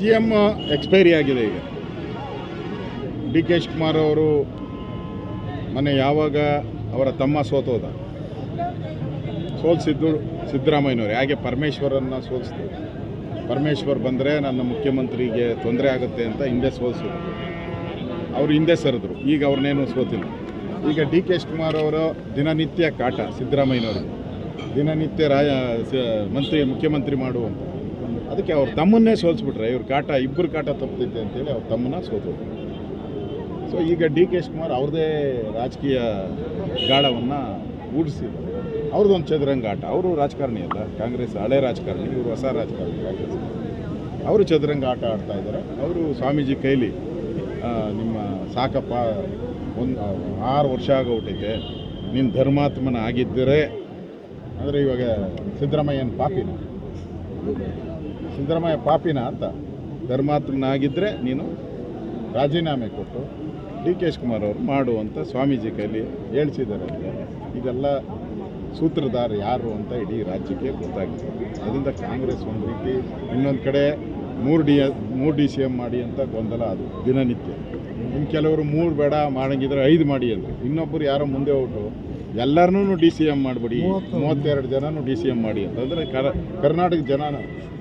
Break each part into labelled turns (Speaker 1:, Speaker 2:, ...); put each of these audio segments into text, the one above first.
Speaker 1: C M expiry ಆಗಿದೆ ಈಗ. D K Kumar ಅವರು ಮೊನ್ನೆ ಯಾವಾಗ ಅವರ ತಮ್ಮ ಸೋತೋದ? ಸೋಲ್ಸಿದ್ದು ಸಿದ್ದರಾಮಯ್ಯನವರು. ಹೇಗೆ ಪರಮೇಶ್ವರನ್ನು ಸೋಲಿಸಿದ್ರು ಪರಮೇಶ್ವರ್ ಬಂದರೆ ನನ್ನ ಮುಖ್ಯಮಂತ್ರಿಗೆ ತೊಂದರೆ ಆಗುತ್ತೆ ಅಂತ ಹಿಂದೆ ಸೋಲಿಸಿದ್ರು. ಅವರು ಹಿಂದೆ ಸರಿದ್ರು. ಈಗ ಅವ್ರನ್ನೇನು ಸೋತಿಲ್ಲ. ಈಗ ಡಿ ಕೆ ಕುಮಾರ್ ಅವರ ದಿನನಿತ್ಯ ಕಾಟ ಸಿದ್ದರಾಮಯ್ಯನವರು ದಿನನಿತ್ಯ ರಾಯ ಮಂತ್ರಿ, ಮುಖ್ಯಮಂತ್ರಿ ಮಾಡುವಂತ ಅದಕ್ಕೆ ಅವ್ರ ತಮ್ಮನ್ನೇ ಸೋಲಿಸ್ಬಿಟ್ರೆ, ಇವ್ರ ಕಾಟ ಇಬ್ಬರು ಕಾಟ ತಪ್ಪುತ್ತೈತೆ ಅಂತೇಳಿ ಅವ್ರ ತಮ್ಮನ್ನ ಸೋತು ಸೊ ಈಗ ಡಿ ಕೆ ಶಿವಕುಮಾರ್ ಅವ್ರದೇ ರಾಜಕೀಯ ಗಾಢವನ್ನು ಊಡಿಸಿದ್ರು ಅವ್ರದ್ದೊಂದು ಚದುರಂಗ ಆಟ. ಅವರು ರಾಜಕಾರಣಿ ಅಲ್ಲ, ಕಾಂಗ್ರೆಸ್ ಹಳೆ ರಾಜಕಾರಣಿ, ಇವರು ಹೊಸ ರಾಜಕಾರಣಿ, ಕಾಂಗ್ರೆಸ್. ಅವರು ಚದುರಂಗ ಆಟ ಆಡ್ತಾ ಇದ್ದಾರೆ. ಅವರು ಸ್ವಾಮೀಜಿ ಕೈಲಿ ನಿಮ್ಮ ಸಾಕಪ್ಪ, ಒಂದು ಆರು ವರ್ಷ ಆಗೋಗ್ಬಿಟ್ಟೈತೆ ನಿನ್ನ ಧರ್ಮಾತ್ಮನ ಆಗಿದ್ದರೆ ಅಂದರೆ ಇವಾಗ ಸಿದ್ದರಾಮಯ್ಯನ ಪಾಪಿನ. ಸಿದ್ದರಾಮಯ್ಯ ಪಾಪಿನ ಅಂತ ಧರ್ಮಾತ್ಮನಾಗಿದ್ದರೆ ನೀನು ರಾಜೀನಾಮೆ ಕೊಟ್ಟು ಡಿ ಕೆ ಶಿವಕುಮಾರ್ ಅವರು ಮಾಡು ಅಂತ ಸ್ವಾಮೀಜಿ ಕೈಲಿ ಹೇಳ್ಸಿದ್ದಾರೆ ಇದೆಲ್ಲ ಸೂತ್ರಧಾರ ಯಾರು ಅಂತ ಇಡೀ ರಾಜ್ಯಕ್ಕೆ ಗೊತ್ತಾಗಿದೆ. ಅದರಿಂದ ಕಾಂಗ್ರೆಸ್ ಒಂದು ರೀತಿ ಇನ್ನೊಂದು ಕಡೆ ಮೂರು ಡಿ ಮೂರು ಡಿ ಸಿ ಎಂ ಮಾಡಿ ಅಂತ ಗೊಂದಲ ಅದು ದಿನನಿತ್ಯ. ಇನ್ನು ಕೆಲವರು ಮೂರು ಬೇಡ ಮಾಡಂಗಿದ್ರೆ ಐದು ಮಾಡಿ ಅಂದರು. ಇನ್ನೊಬ್ಬರು ಯಾರೋ ಮುಂದೆ ಹೊರಟು ಎಲ್ಲರನ್ನೂ ಡಿ ಸಿ ಎಂ ಮಾಡಿಬಿಡಿ. ಮೂವತ್ತೆರಡು ಜನನೂ ಡಿ ಸಿ ಎಂ ಮಾಡಿ ಅಂತಂದರೆ ಕರ ಕರ್ನಾಟಕ ಜನನ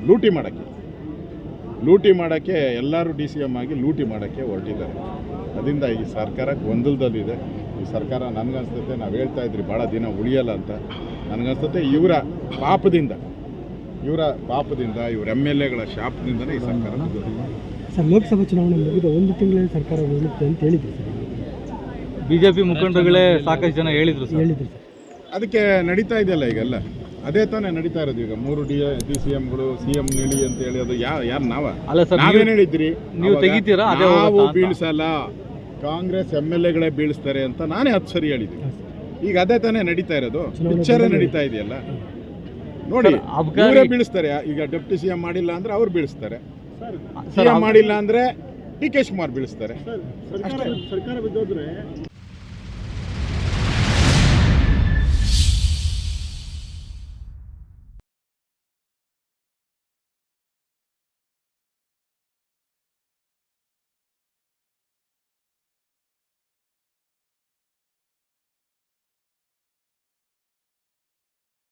Speaker 1: ಲೂಟಿ ಮಾಡೋಕ್ಕೆ. ಲೂಟಿ ಮಾಡೋಕ್ಕೆ ಎಲ್ಲರೂ ಡಿ ಸಿ ಎಂ ಆಗಿ ಲೂಟಿ ಮಾಡೋಕ್ಕೆ ಹೊರಟಿದ್ದಾರೆ. ಅದರಿಂದ ಈ ಸರ್ಕಾರ ಗೊಂದಲದಲ್ಲಿದೆ. ಈ ಸರ್ಕಾರ ನನಗನ್ಸ್ತೈತೆ ನಾವು ಹೇಳ್ತಾ ಇದ್ರಿ ಭಾಳ ದಿನ ಉಳಿಯಲ್ಲ ಅಂತ. ನನಗನ್ಸ್ತೈತೆ ಇವರ ಪಾಪದಿಂದ ಇವರ ಪಾಪದಿಂದ ಇವರ ಎಂ ಎಲ್ ಎಗಳ ಶಾಪದಿಂದಲೇ ಈ ಸರ್ಕಾರ.
Speaker 2: ಸರ್ ಲೋಕಸಭಾ ಚುನಾವಣೆ ಮುಗಿದ ಒಂದು ತಿಂಗಳಲ್ಲಿ ಸರ್ಕಾರ ಉಳಿಯುತ್ತೆ ಅಂತ ಹೇಳಿದ್ರು ಸರ್
Speaker 3: ಬಿಜೆಪಿ ಮುಖಂಡರುಗಳೇ ಸಾಕಷ್ಟು ಜನ ಹೇಳಿದ್ರು ಸರ್.
Speaker 2: ಹೇಳಿದ್ರು ಸರ್.
Speaker 1: ಅದಕ್ಕೆ ನಡೀತಾ ಇದೆಯಲ್ಲ ಈಗೆಲ್ಲ ಅದೇ ತಾನೇ ನಡೀತಾ ಇರೋದು ಈಗ. ಮೂರು ಡಿ ಡಿ ಸಿ ಎಂಗಳು ಸಿ ಎಂ ನೀಡಿ ಅಂತ ಹೇಳಿ ಅದು ಯಾರು ಯಾರು ನಾವ?
Speaker 3: ಅಲ್ಲ ಸರ್
Speaker 1: ನಾವೇನು ಹೇಳಿದ್ರಿ
Speaker 3: ನೀವು ತೆಗಿತೀರಾ? ಅದೇ
Speaker 1: ನಾವು ಬೀಳ್ಸಲ್ಲ. ಕಾಂಗ್ರೆಸ್ ಎಂ ಎಲ್ ಎಗಳೇ ಬೀಳಿಸ್ತಾರೆ ಅಂತ ನಾನೇ ಹತ್ತು ಸರಿ ಹೇಳಿದ್ದೀನಿ. ಈಗ ಅದೇ ತಾನೇ ನಡೀತಾ ಇರೋದು? ಪಿಕ್ಚರ್ ನಡೀತಾ ಇದೆಯಲ್ಲ? ನೋಡಿ ಅವರೇ ಬೀಳಿಸ್ತಾರೆ. ಈಗ ಡೆಪ್ಟಿ ಸಿ ಎಂ ಮಾಡಿಲ್ಲ ಅಂದ್ರೆ ಅವ್ರು ಬೀಳಿಸ್ತಾರೆ. ಸಿ
Speaker 3: ಸರ್
Speaker 1: ಎಂ ಮಾಡಿಲ್ಲ ಅಂದ್ರೆ ಡಿ ಕೆ ಶಿವಕುಮಾರ್ ಬೀಳಿಸ್ತಾರೆ.
Speaker 2: ಸರ್ಕಾರ